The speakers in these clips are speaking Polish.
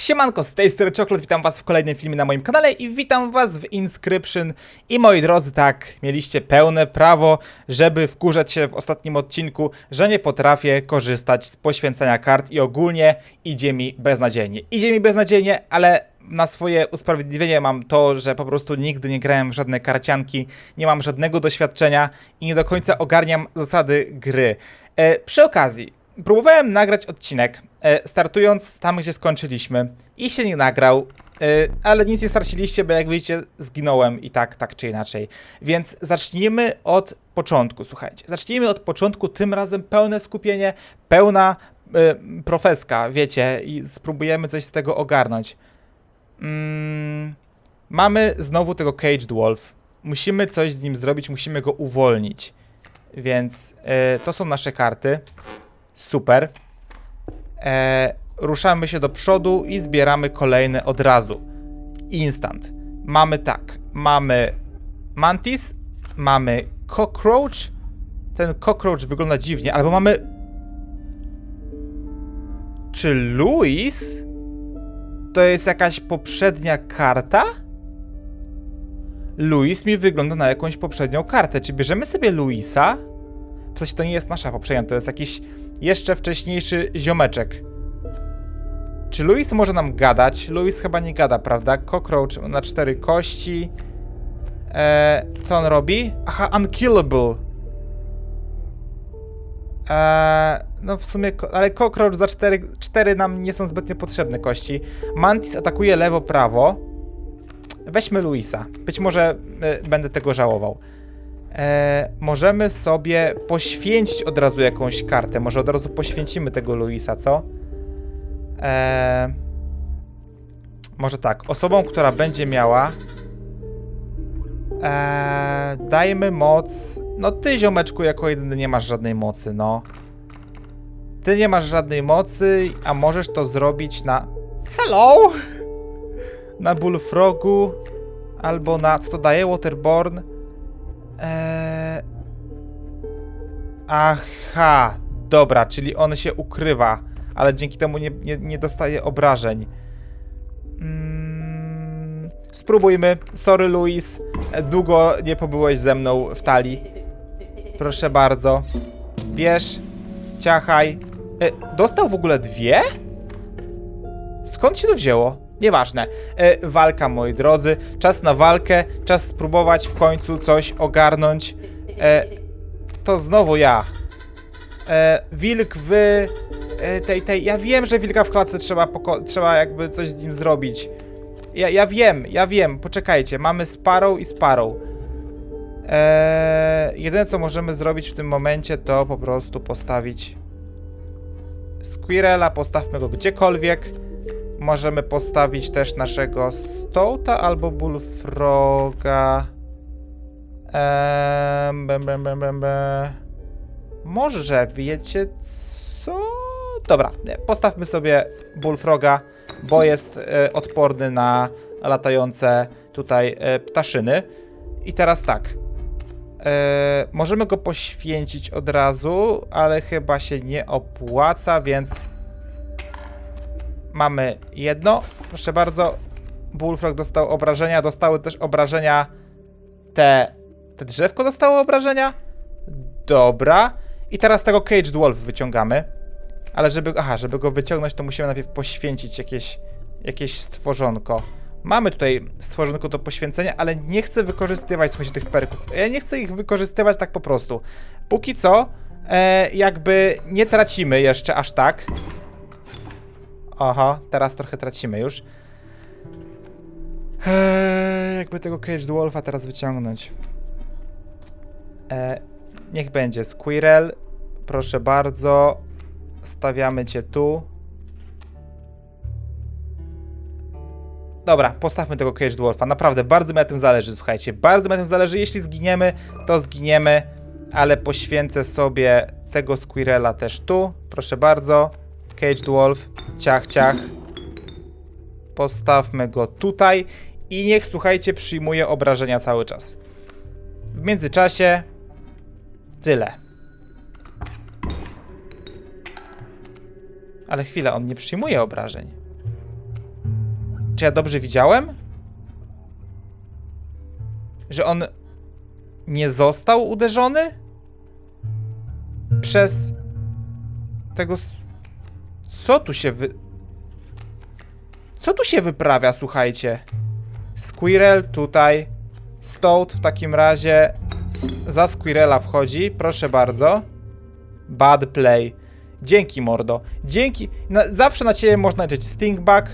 Siemanko, z tej strony witam was w kolejnym filmie na moim kanale i witam was w Inscription. I moi drodzy, tak, mieliście pełne prawo, żeby wkurzać się w ostatnim odcinku, że nie potrafię korzystać z poświęcania kart i ogólnie idzie mi beznadziejnie. Idzie mi beznadziejnie, ale na swoje usprawiedliwienie mam to, że po prostu nigdy nie grałem w żadne karcianki, nie mam żadnego doświadczenia i nie do końca ogarniam zasady gry. E, przy okazji, próbowałem nagrać odcinek, startując tam, gdzie skończyliśmy i się nie nagrał, e, ale nic nie straciliście, bo jak widzicie, zginąłem i tak, tak czy inaczej. Więc zacznijmy od początku, słuchajcie. Zacznijmy od początku, tym razem pełne skupienie, pełna e, profeska, wiecie, i spróbujemy coś z tego ogarnąć. Mm, mamy znowu tego Caged Wolf. Musimy coś z nim zrobić, musimy go uwolnić. Więc e, to są nasze karty. Super. E, ruszamy się do przodu i zbieramy kolejne od razu. Instant. Mamy tak. Mamy Mantis, mamy Cockroach. Ten Cockroach wygląda dziwnie, albo mamy... Czy Louis? To jest jakaś poprzednia karta? Louis mi wygląda na jakąś poprzednią kartę. Czy bierzemy sobie Louisa? W sensie to nie jest nasza poprzednia, to jest jakiś jeszcze wcześniejszy ziomeczek. Czy Louis może nam gadać? Louis chyba nie gada, prawda? Cockroach na cztery kości. Eee, co on robi? Aha, unkillable. Eee, no w sumie, ale Cockroach za cztery, cztery nam nie są zbytnio potrzebne kości. Mantis atakuje lewo-prawo. Weźmy Luisa. Być może e, będę tego żałował. E, możemy sobie poświęcić od razu jakąś kartę. Może od razu poświęcimy tego Luisa, co? E, może tak. Osobą, która będzie miała. E, dajmy moc. No ty, ziomeczku, jako jedyny nie masz żadnej mocy, no. Ty nie masz żadnej mocy, a możesz to zrobić na. Hello! Na Bullfrogu. Albo na. Co to daje? Waterborn. Eee... Aha, dobra, czyli on się ukrywa, ale dzięki temu nie, nie, nie dostaje obrażeń. Mm, spróbujmy. Sorry, Luis. Długo nie pobyłeś ze mną w talii. Proszę bardzo. Bierz, ciachaj. E, dostał w ogóle dwie? Skąd się to wzięło? Nieważne. E, walka, moi drodzy. Czas na walkę. Czas spróbować w końcu coś ogarnąć. E, to znowu ja. E, wilk w e, tej, tej. Ja wiem, że wilka w klatce trzeba, trzeba jakby coś z nim zrobić. Ja, ja wiem, ja wiem. Poczekajcie. Mamy Sparrow i Sparrow. E, jedyne co możemy zrobić w tym momencie to po prostu postawić Squirrela, postawmy go gdziekolwiek. Możemy postawić też naszego Stołta albo Bullfroga. Bem. Może wiecie co? Dobra, postawmy sobie Bullfroga, bo jest e, odporny na latające tutaj e, ptaszyny. I teraz tak. E, możemy go poświęcić od razu, ale chyba się nie opłaca, więc Mamy jedno. Proszę bardzo. Bullfrog dostał obrażenia. Dostały też obrażenia te. Te drzewko dostało obrażenia? Dobra. I teraz tego Caged Wolf wyciągamy. Ale żeby. Aha, żeby go wyciągnąć, to musimy najpierw poświęcić jakieś. Jakieś stworzonko. Mamy tutaj stworzonko do poświęcenia, ale nie chcę wykorzystywać, słuchajcie, tych perków. Ja nie chcę ich wykorzystywać tak po prostu. Póki co, e, jakby nie tracimy jeszcze aż tak. Aha, teraz trochę tracimy już. Eee, jakby tego Caged Wolfa teraz wyciągnąć. Eee, niech będzie Squirrel. Proszę bardzo. Stawiamy cię tu. Dobra, postawmy tego Caged Wolfa. Naprawdę, bardzo mi na tym zależy, słuchajcie. Bardzo mi na tym zależy. Jeśli zginiemy, to zginiemy. Ale poświęcę sobie tego Squirrela też tu. Proszę bardzo. Caged Wolf. Ciach, ciach. Postawmy go tutaj. I niech, słuchajcie, przyjmuje obrażenia cały czas. W międzyczasie tyle. Ale chwila, on nie przyjmuje obrażeń. Czy ja dobrze widziałem? Że on nie został uderzony? Przez tego. Co tu się wy. Co tu się wyprawia, słuchajcie? Squirrel tutaj. Stout w takim razie za Squirrela wchodzi, proszę bardzo. Bad play. Dzięki, mordo. Dzięki. Na, zawsze na ciebie można liczyć. Stingback.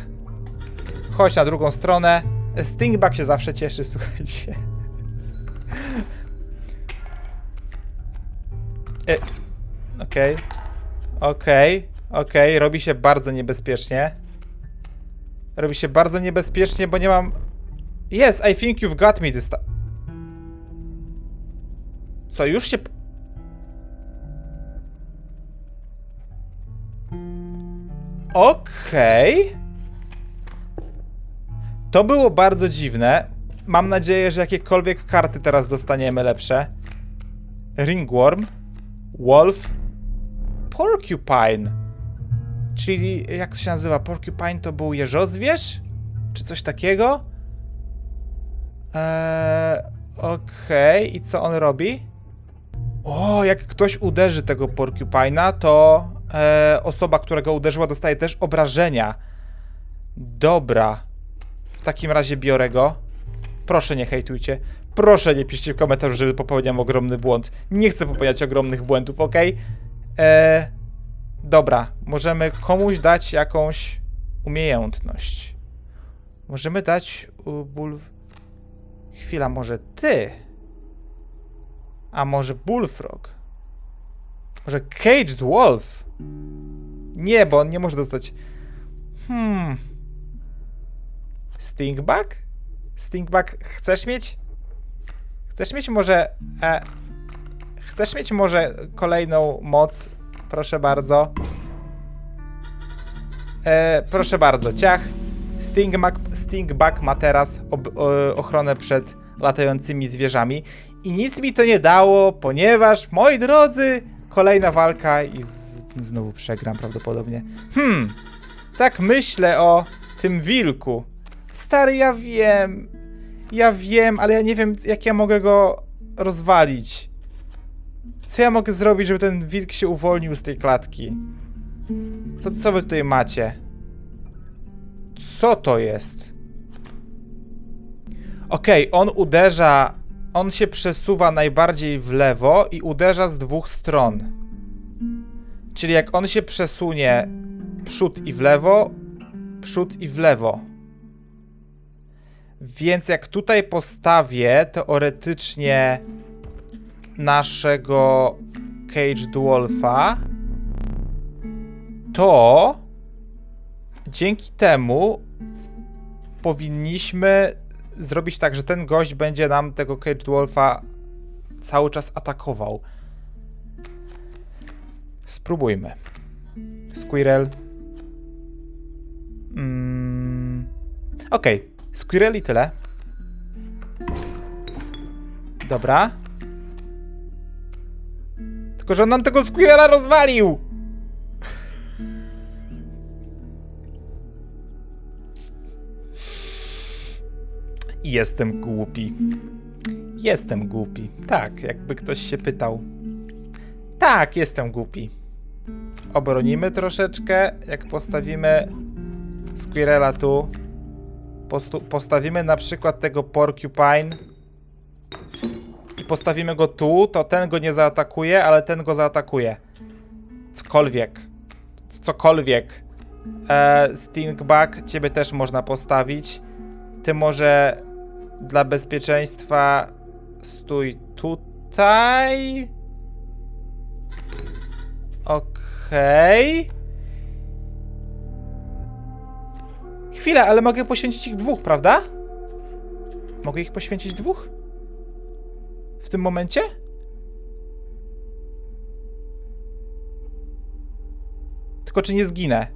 Chodź na drugą stronę. Stingback się zawsze cieszy, słuchajcie. E, Okej. Okej. Okej. Robi się bardzo niebezpiecznie. Robi się bardzo niebezpiecznie, bo nie mam... Yes, I think you've got me this time. Co, już się... Okej. To było bardzo dziwne. Mam nadzieję, że jakiekolwiek karty teraz dostaniemy lepsze. Ringworm. Wolf. Porcupine. Czyli jak to się nazywa? Porcupine to był jeżozwierz? Czy coś takiego? Eee, okej. I co on robi? O, jak ktoś uderzy tego porcupina, to e, osoba, która go uderzyła, dostaje też obrażenia. Dobra. W takim razie biorę go. Proszę nie hejtujcie. Proszę nie piszcie w komentarzu, że popełniam ogromny błąd. Nie chcę popełniać ogromnych błędów, ok? E, dobra, możemy komuś dać jakąś umiejętność. Możemy dać ból... Chwila, może ty? A może Bullfrog? Może Caged Wolf? Nie, bo on nie może dostać. Hmm. Stingback? Stingback, chcesz mieć? Chcesz mieć może. E, chcesz mieć może kolejną moc? Proszę bardzo. E, proszę bardzo, ciach. Stingback, ma teraz ob, o, ochronę przed latającymi zwierzami. I nic mi to nie dało, ponieważ, moi drodzy, kolejna walka i z, znowu przegram prawdopodobnie. Hmm, tak myślę o tym wilku. Stary, ja wiem, ja wiem, ale ja nie wiem, jak ja mogę go rozwalić. Co ja mogę zrobić, żeby ten wilk się uwolnił z tej klatki? Co, co wy tutaj macie? Co to jest? Okej, on uderza. On się przesuwa najbardziej w lewo i uderza z dwóch stron. Czyli jak on się przesunie przód i w lewo, przód i w lewo. Więc jak tutaj postawię teoretycznie naszego Cage Wolfa, to dzięki temu powinniśmy zrobić tak, że ten gość będzie nam tego Cage Wolfa cały czas atakował. Spróbujmy. Squirrel. Mm. Okej. Squirrel i tyle. Dobra. Tylko, że on nam tego Squirrela rozwalił! Jestem głupi. Jestem głupi. Tak, jakby ktoś się pytał. Tak, jestem głupi. Obronimy troszeczkę, jak postawimy Squirrela tu. Postawimy na przykład tego Porcupine postawimy go tu, to ten go nie zaatakuje, ale ten go zaatakuje. Cokolwiek. Cokolwiek. E, Stingback, ciebie też można postawić. Ty może dla bezpieczeństwa stój tutaj. Okej. Chwilę, ale mogę poświęcić ich dwóch, prawda? Mogę ich poświęcić dwóch? W tym momencie? Tylko czy nie zginę?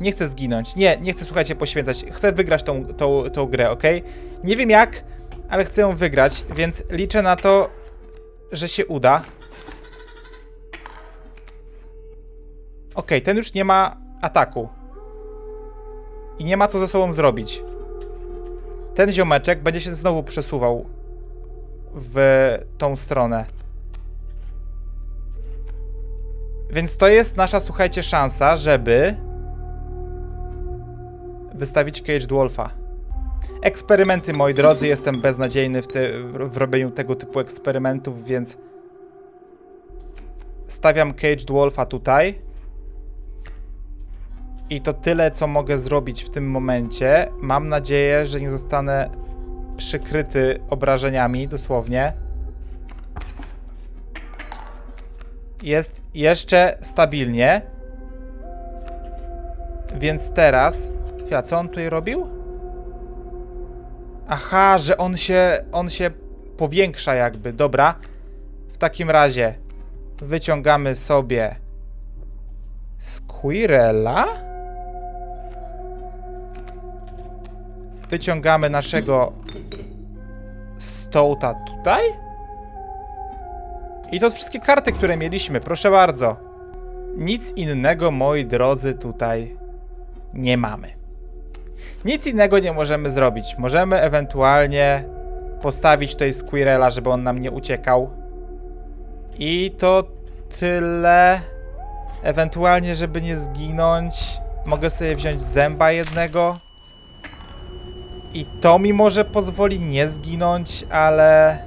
Nie chcę zginąć. Nie, nie chcę, słuchajcie, poświęcać. Chcę wygrać tą, tą, tą grę, ok? Nie wiem jak, ale chcę ją wygrać, więc liczę na to, że się uda. Ok, ten już nie ma ataku. i nie ma co ze sobą zrobić. Ten ziomeczek będzie się znowu przesuwał w tą stronę. Więc to jest nasza, słuchajcie, szansa, żeby wystawić Cage Dwarfa. Eksperymenty, moi drodzy, jestem beznadziejny w, te, w, robieniu tego typu eksperymentów, więc stawiam Cage Dwarfa tutaj. I to tyle, co mogę zrobić w tym momencie. Mam nadzieję, że nie zostanę przykryty obrażeniami, dosłownie. Jest jeszcze stabilnie. Więc teraz... Chwila, co on tutaj robił? Aha, że on się, on się powiększa jakby, dobra. W takim razie wyciągamy sobie Squirrela. Wyciągamy naszego Stołta tutaj. I to wszystkie karty, które mieliśmy, proszę bardzo. Nic innego, moi drodzy, tutaj nie mamy. Nic innego nie możemy zrobić. Możemy ewentualnie postawić tutaj Squirrela, żeby on nam nie uciekał. I to tyle. Ewentualnie, żeby nie zginąć, mogę sobie wziąć zęba jednego. I to mi może pozwoli nie zginąć, ale...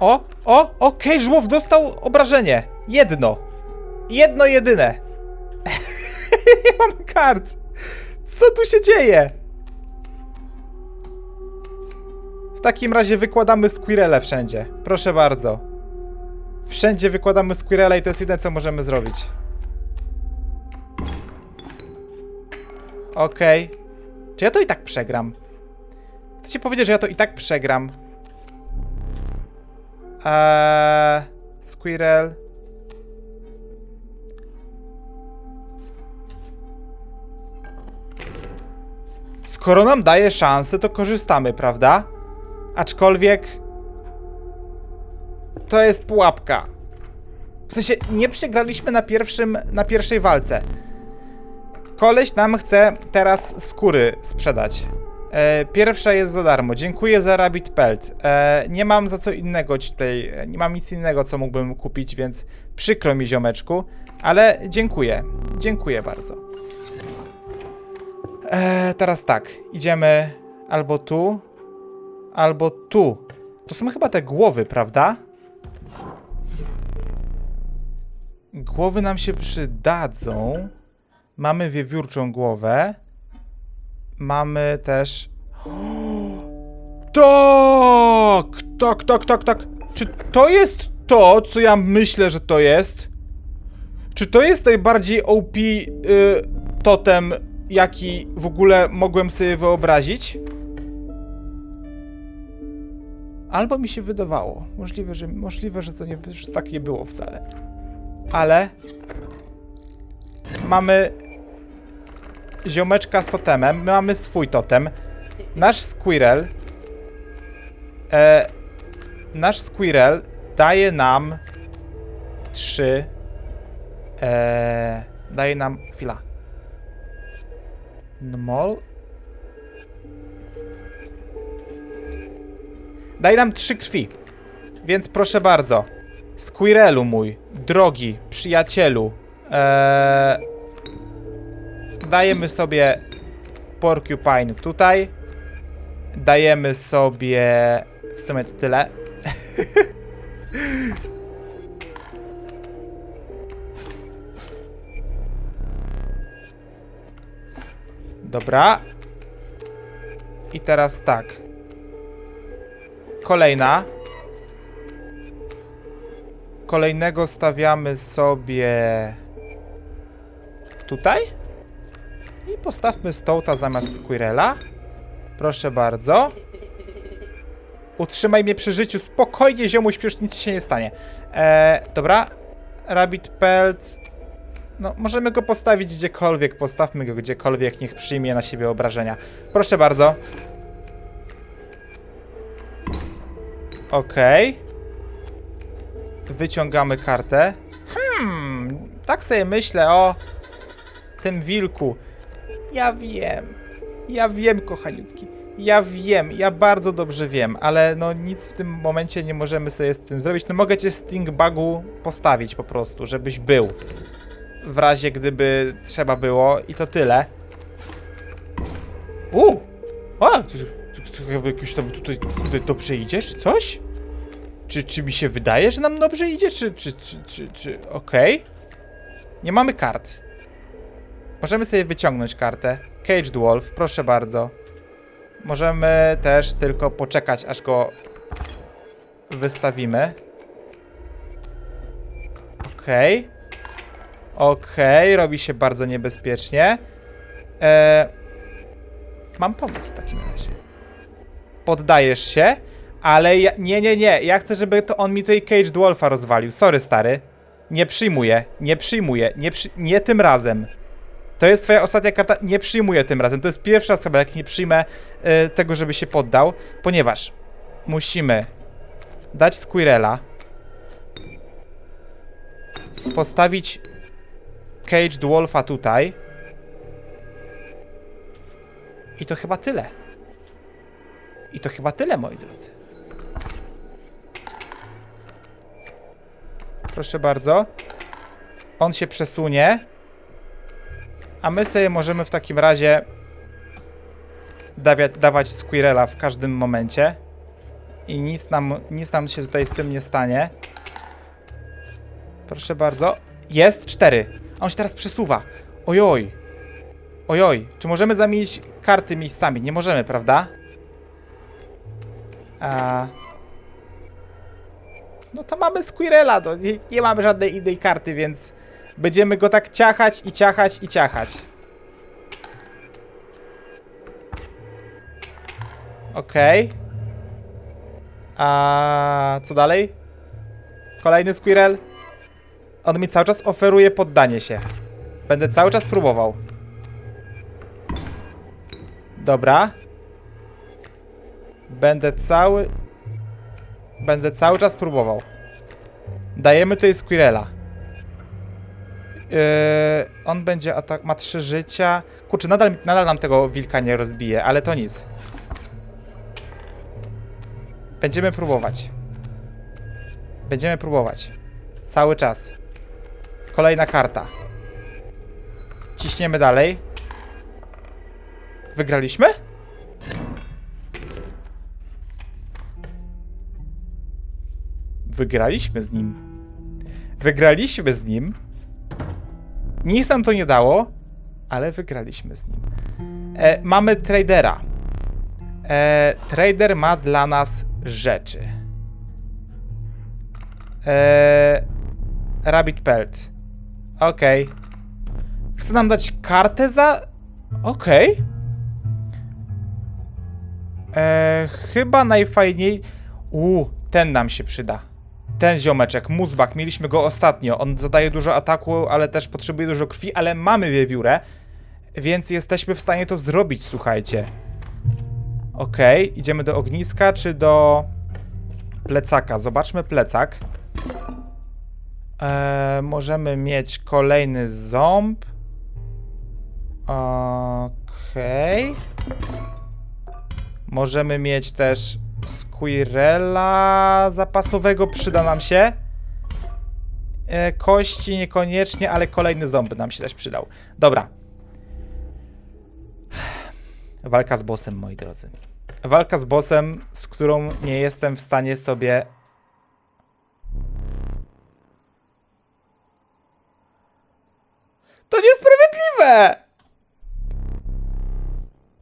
O, o, okej, żłow dostał obrażenie. Jedno. Jedno jedyne. nie mam kart. Co tu się dzieje? W takim razie wykładamy squirrele wszędzie. Proszę bardzo. Wszędzie wykładamy squirrele i to jest jedyne, co możemy zrobić. Okej. Czy ja to i tak przegram? Chcecie powiedzieć, że ja to i tak przegram? Eee, squirrel. Skoro nam daje szansę, to korzystamy, prawda? Aczkolwiek... To jest pułapka. W sensie, nie przegraliśmy na pierwszym, na pierwszej walce. Koleś nam chce teraz skóry sprzedać. E, pierwsza jest za darmo. Dziękuję za Rabbit Pelt. E, nie mam za co innego tutaj, e, nie mam nic innego, co mógłbym kupić, więc przykro mi ziomeczku, ale dziękuję. Dziękuję bardzo. E, teraz tak, idziemy albo tu, albo tu. To są chyba te głowy, prawda? Głowy nam się przydadzą. Mamy wiewiórczą głowę. Mamy też. Tak! Tak, tak, tak, tak. Czy to jest to, co ja myślę, że to jest? Czy to jest najbardziej OP y, totem, jaki w ogóle mogłem sobie wyobrazić? Albo mi się wydawało. Możliwe, że, możliwe, że to nie, że tak nie było wcale. Ale mamy ziomeczka z totemem. My mamy swój totem. Nasz squirrel. E, nasz squirrel daje nam trzy. E, daje nam. Chwila. Mol. Daje nam trzy krwi. Więc proszę bardzo. Squirrelu mój, drogi przyjacielu. Eee, dajemy sobie porcupine tutaj. Dajemy sobie... W sumie to tyle. Dobra. I teraz tak. Kolejna. Kolejnego stawiamy sobie tutaj. I postawmy Stołta zamiast Squirrela. Proszę bardzo. Utrzymaj mnie przy życiu. Spokojnie, ziomuś, przecież nic się nie stanie. Eee, dobra. Rabbit Pelt. No, możemy go postawić gdziekolwiek. Postawmy go gdziekolwiek, niech przyjmie na siebie obrażenia. Proszę bardzo. Okej. Wyciągamy kartę. Hmm. tak sobie myślę o tym wilku. Ja wiem. Ja wiem, kochaniutki. Ja wiem, ja bardzo dobrze wiem, ale no nic w tym momencie nie możemy sobie z tym zrobić. No mogę cię Sting Bugu postawić po prostu, żebyś był. W razie gdyby trzeba było i to tyle. U! O! ty- ty- ty Chyba jakoś tam tutaj dobrze idzie, czy coś? Czy, czy mi się wydaje, że nam dobrze idzie, czy, czy, czy, czy, czy... okej? Nie mamy kart. Możemy sobie wyciągnąć kartę. Caged Wolf, proszę bardzo. Możemy też tylko poczekać, aż go wystawimy. Okej. Okej, robi się bardzo niebezpiecznie. E, mam pomysł w takim razie. Poddajesz się, ale ja, nie, nie, nie. Ja chcę, żeby to on mi tutaj Caged Wolfa rozwalił. Sorry, stary. Nie przyjmuję, nie przyjmuję, nie, przy, nie tym razem. To jest twoja ostatnia karta. Nie przyjmuję tym razem. To jest pierwsza osoba, jak nie przyjmę e, tego, żeby się poddał, ponieważ musimy dać Squirrela, postawić Caged Wolfa tutaj i to chyba tyle. I to chyba tyle, moi drodzy. Proszę bardzo. On się przesunie. A my sobie możemy w takim razie dawać Squirrela w każdym momencie. I nic nam, nic nam się tutaj z tym nie stanie. Proszę bardzo. Jest cztery. A on się teraz przesuwa. Ojoj. Ojoj. Czy możemy zamienić karty miejscami? Nie możemy, prawda? A... No to mamy Squirrela, no nie, nie mamy żadnej innej karty, więc będziemy go tak ciachać i ciachać i ciachać. Okej. A co dalej? Kolejny Squirrel. On mi cały czas oferuje poddanie się. Będę cały czas próbował. Dobra. Będę cały... Będę cały czas próbował. Dajemy tutaj Squirrela. Yy, on będzie atak... ma trzy życia. Kurczę, nadal, nadal nam tego wilka nie rozbije, ale to nic. Będziemy próbować. Będziemy próbować. Cały czas. Kolejna karta. Ciśniemy dalej. Wygraliśmy? Wygraliśmy z nim. Wygraliśmy z nim. Nic nam to nie dało, ale wygraliśmy z nim. E, mamy tradera. E, trader ma dla nas rzeczy. E, Rabbit Pelt. Okej. Chce nam dać kartę za... Okej. E, chyba najfajniej... U, ten nam się przyda. Ten ziomeczek, Muzbak, mieliśmy go ostatnio. On zadaje dużo ataku, ale też potrzebuje dużo krwi, ale mamy wiewiórę, więc jesteśmy w stanie to zrobić, słuchajcie. Okej, idziemy do ogniska, czy do plecaka? Zobaczmy plecak. Eee, możemy mieć kolejny ząb. Okej. Możemy mieć też Squirrela zapasowego, przyda nam się. E, kości niekoniecznie, ale kolejny ząb nam się też przydał. Dobra. Walka z bossem, moi drodzy. Walka z bossem, z którą nie jestem w stanie sobie... To niesprawiedliwe!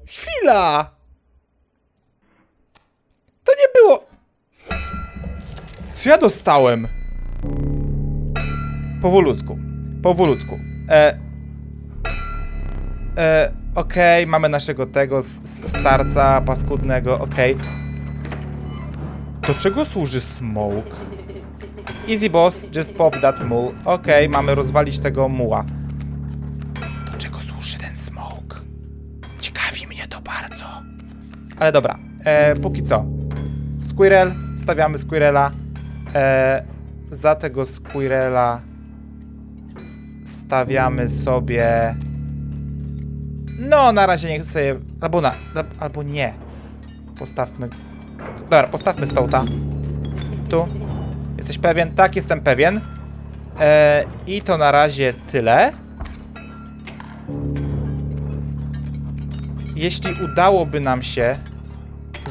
Chwila! To nie było... Co ja dostałem? Powolutku. Powolutku. E... E... Okej, mamy naszego tego starca paskudnego, okej. Do czego służy smoke? Easy boss, just pop that mule. Okej, mamy rozwalić tego muła. Do czego służy ten smoke? Ciekawi mnie to bardzo. Ale dobra, e, póki co. Squirrel, stawiamy Squirrela. E, za tego Squirrela stawiamy sobie... No, na razie niech sobie... Albo na... Albo nie. Postawmy... Dobra, postawmy stołta. Tu. Jesteś pewien? Tak, jestem pewien. E, I to na razie tyle. Jeśli udałoby nam się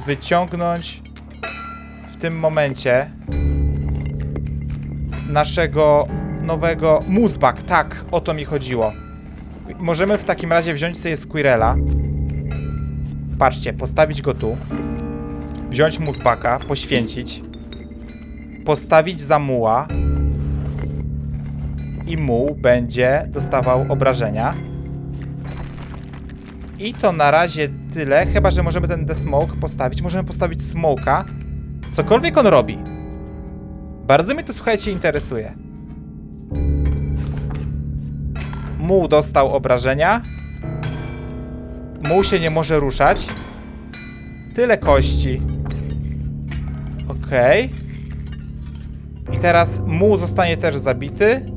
wyciągnąć tym momencie naszego nowego Muzbak, tak, o to mi chodziło. Możemy w takim razie wziąć sobie Squirrela. Patrzcie, postawić go tu. Wziąć Muzbaka, poświęcić. Postawić za muła. I muł będzie dostawał obrażenia. I to na razie tyle, chyba że możemy ten The Smoke postawić. Możemy postawić Smoka. Cokolwiek on robi. Bardzo mnie to, słuchajcie, interesuje. Muł dostał obrażenia. Muł się nie może ruszać. Tyle kości. Okej. I teraz muł zostanie też zabity.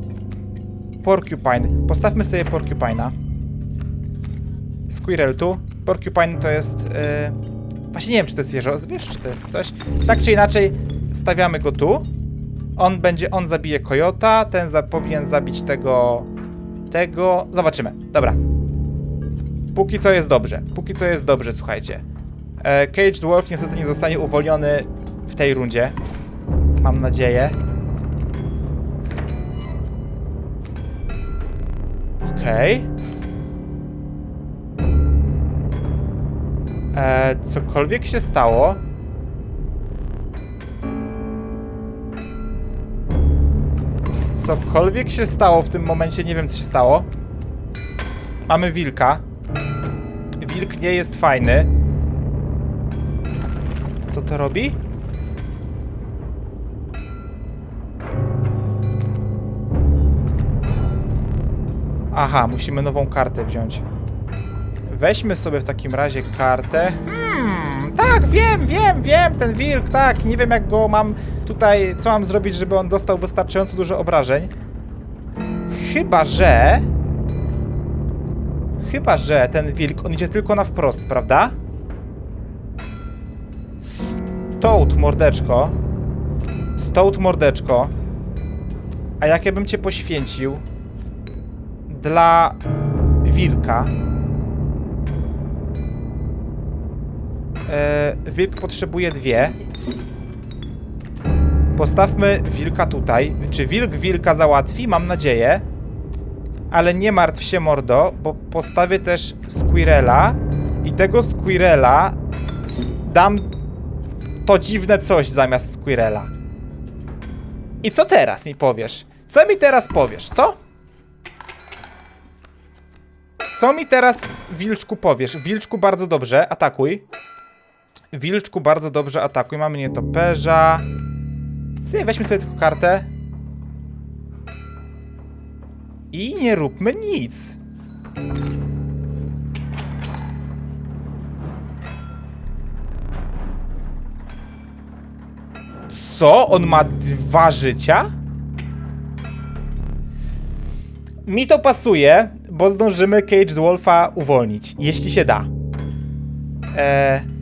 Porcupine. Postawmy sobie Porcupine'a. Squirrel tu. Porcupine to jest... Yy... Właśnie nie wiem, czy to jest jeżozwierz, czy to jest coś. Tak czy inaczej, stawiamy go tu. On będzie, on zabije kojota, ten za, powinien zabić tego, tego, zobaczymy, dobra. Póki co jest dobrze, póki co jest dobrze, słuchajcie. E, Cage Dwarf niestety nie zostanie uwolniony w tej rundzie. Mam nadzieję. Okej. E, cokolwiek się stało. Cokolwiek się stało w tym momencie, nie wiem co się stało. Mamy wilka. Wilk nie jest fajny. Co to robi? Aha, musimy nową kartę wziąć. Weźmy sobie w takim razie kartę. Hmm, tak, wiem, wiem, wiem, ten wilk, tak. Nie wiem, jak go mam tutaj, co mam zrobić, żeby on dostał wystarczająco dużo obrażeń. Chyba, że... Chyba, że ten wilk, on idzie tylko na wprost, prawda? Stołt, mordeczko. Stołt, mordeczko. A jak ja bym cię poświęcił dla wilka... E, wilk potrzebuje dwie. Postawmy wilka tutaj. Czy wilk wilka załatwi? Mam nadzieję. Ale nie martw się, mordo, bo postawię też Squirrela i tego Squirrela dam to dziwne coś zamiast Squirrela. I co teraz mi powiesz? Co mi teraz powiesz, co? Co mi teraz, Wilczku, powiesz? Wilczku, bardzo dobrze, atakuj. Wilczku, bardzo dobrze atakuj. Mamy nietoperza. Sobie weźmy sobie tylko kartę. I nie róbmy nic. Co? On ma dwa życia? Mi to pasuje, bo zdążymy Cage Wolfa uwolnić, jeśli się da. Eee...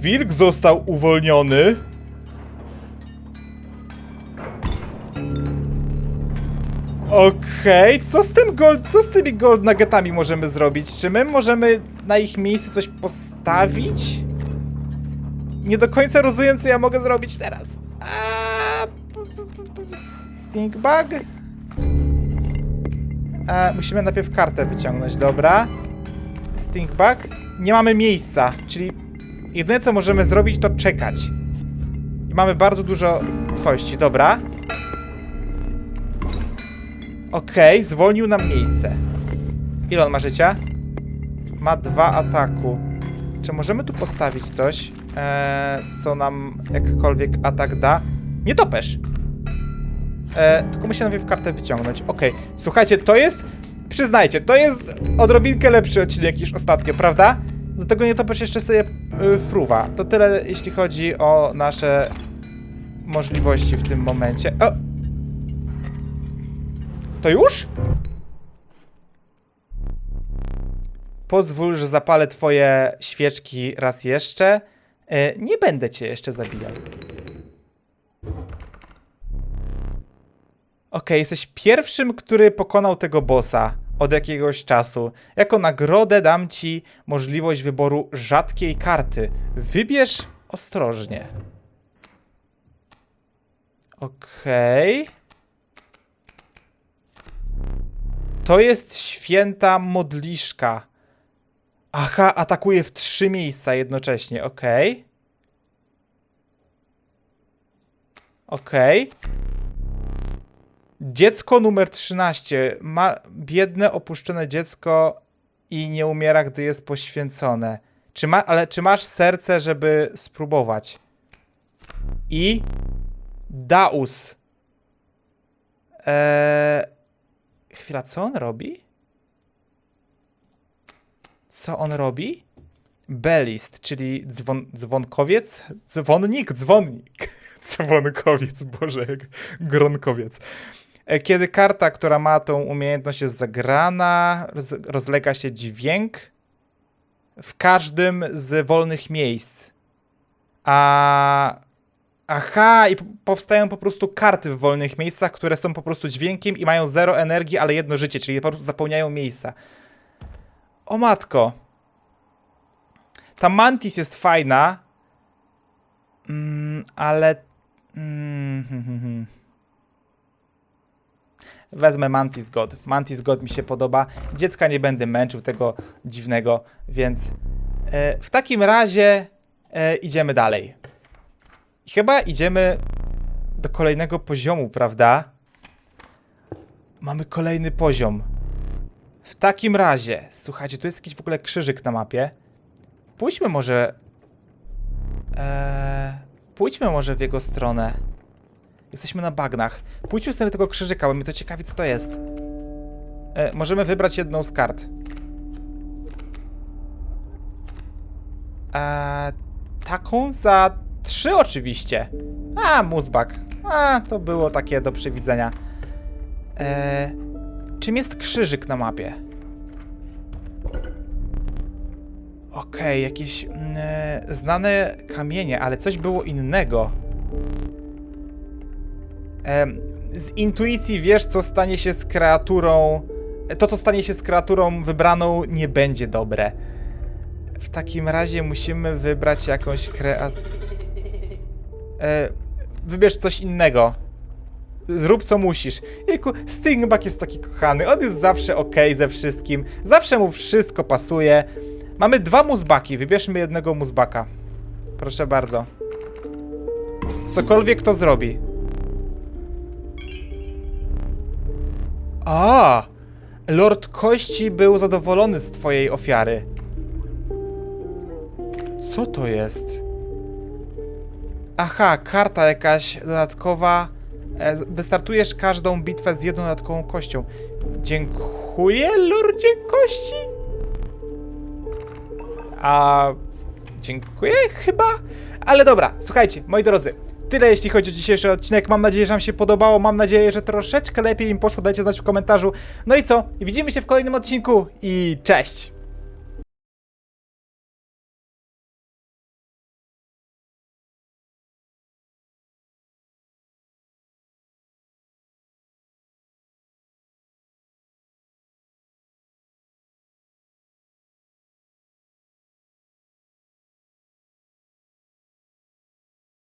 Wilk został uwolniony. Okej, co z tym gold, co z tymi gold nuggetami możemy zrobić? Czy my możemy na ich miejsce coś postawić? Nie do końca rozumiem, co ja mogę zrobić teraz. A, pu- Stinkbug? A, musimy najpierw kartę wyciągnąć, dobra. Stinkbug? Nie mamy miejsca, czyli jedyne co możemy zrobić to czekać. I mamy bardzo dużo kości, dobra. Okej, zwolnił nam miejsce. Ile on ma życia? Ma dwa ataku. Czy możemy tu postawić coś, e, co nam jakkolwiek atak da? Nie topesz. E, tylko muszę najpierw kartę wyciągnąć. Okej, słuchajcie, to jest... Przyznajcie, to jest odrobinkę lepszy odcinek niż ostatnio, prawda? Do tego nie topisz jeszcze sobie y, fruwa. To tyle, jeśli chodzi o nasze możliwości w tym momencie. O! To już? Pozwól, że zapalę twoje świeczki raz jeszcze. E, nie będę cię jeszcze zabijał. Okej, jesteś pierwszym, który pokonał tego bossa od jakiegoś czasu. Jako nagrodę dam ci możliwość wyboru rzadkiej karty. Wybierz ostrożnie. Okej. To jest święta modliszka. Aha, atakuje w trzy miejsca jednocześnie, okej. Okej. Dziecko numer 13. Ma biedne, opuszczone dziecko i nie umiera, gdy jest poświęcone. Czy ma, ale czy masz serce, żeby spróbować? I Daus. Eee, chwila, co on robi? Co on robi? Belist, czyli dzwon, dzwonkowiec? Dzwonnik, dzwonnik. Dzwonkowiec, boże, jak gronkowiec. E, Kiedy karta, która ma tą umiejętność jest zagrana, roz, rozlega się dźwięk w każdym z wolnych miejsc. A... Aha, i po- powstają po prostu karty w wolnych miejscach, które są po prostu dźwiękiem i mają zero energii, ale jedno życie, czyli po prostu zapełniają miejsca. O matko. Ta mantis jest fajna, mm, ale. Mm, hmm, hmm, hmm. Wezmę Mantis God. Mantis God mi się podoba. Dziecka nie będę męczył tego dziwnego, więc e, w takim razie e, idziemy dalej. Chyba idziemy do kolejnego poziomu, prawda? Mamy kolejny poziom. W takim razie, słuchajcie, tu jest jakiś w ogóle krzyżyk na mapie. Pójdźmy może. Eee, pójdźmy może w jego stronę. Jesteśmy na bagnach. Pójdźmy w stronę tego krzyżyka, bo mnie to ciekawi, co to jest. E, możemy wybrać jedną z kart. Eee, taką za trzy oczywiście. A, Muzbak. A, to było takie do przewidzenia. Eee, czym jest krzyżyk na mapie? Okej, jakieś mm, e, znane kamienie, ale coś było innego. Z intuicji wiesz, co stanie się z kreaturą. To, co stanie się z kreaturą wybraną, nie będzie dobre. W takim razie musimy wybrać jakąś kreaturę. E, wybierz coś innego. Zrób co musisz. Jejku, Stingback jest taki kochany. On jest zawsze ok ze wszystkim. Zawsze mu wszystko pasuje. Mamy dwa muzbaki. Wybierzmy jednego muzbaka. Proszę bardzo. Cokolwiek to zrobi. A! Lord Kości był zadowolony z twojej ofiary. Co to jest? Aha, karta jakaś dodatkowa. E, Wystartujesz każdą bitwę z jedną dodatkową kością. Dziękuję, Lordzie Kości. A. Dziękuję chyba? Ale dobra, słuchajcie, moi drodzy. Tyle jeśli chodzi o dzisiejszy odcinek. Mam nadzieję, że Wam się podobało. Mam nadzieję, że troszeczkę lepiej im poszło. Dajcie znać w komentarzu. No i co? Widzimy się w kolejnym odcinku i cześć!